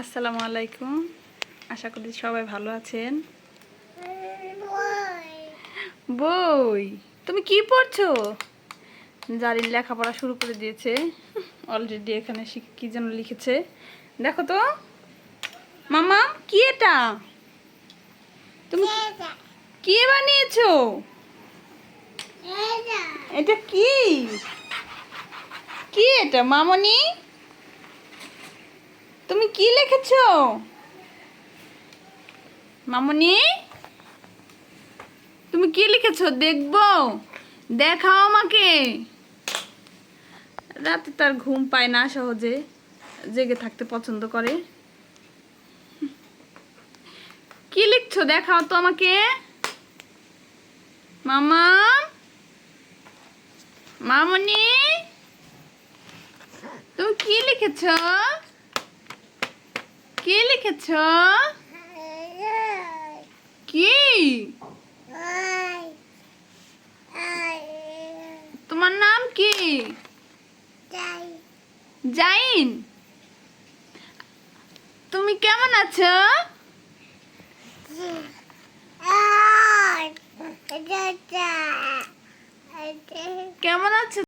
আসসালামু আলাইকুম। আশা করি সবাই ভালো আছেন। বই। তুমি কি পড়ছো? জারির লেখাপড়া শুরু করে দিয়েছে। অলরেডি এখানে কি যেন লিখেছে। দেখো তো। মামা কি এটা? তুমি কি বানিয়েছো? এটা কি? কি এটা মামনি? কি লিখেছো? মামনি? তুমি কি লিখেছো? দেখব। দেখাও আমাকে। রাতে তার ঘুম পায় না সহজে। জেগে থাকতে পছন্দ করে। কি লিখছো? দেখাও তো আমাকে। মামা? মামনি? তুমি কি লিখেছ? কি লিখেছ কি তোমার নাম কি জাইন তুমি কেমন আছো কেমন আছো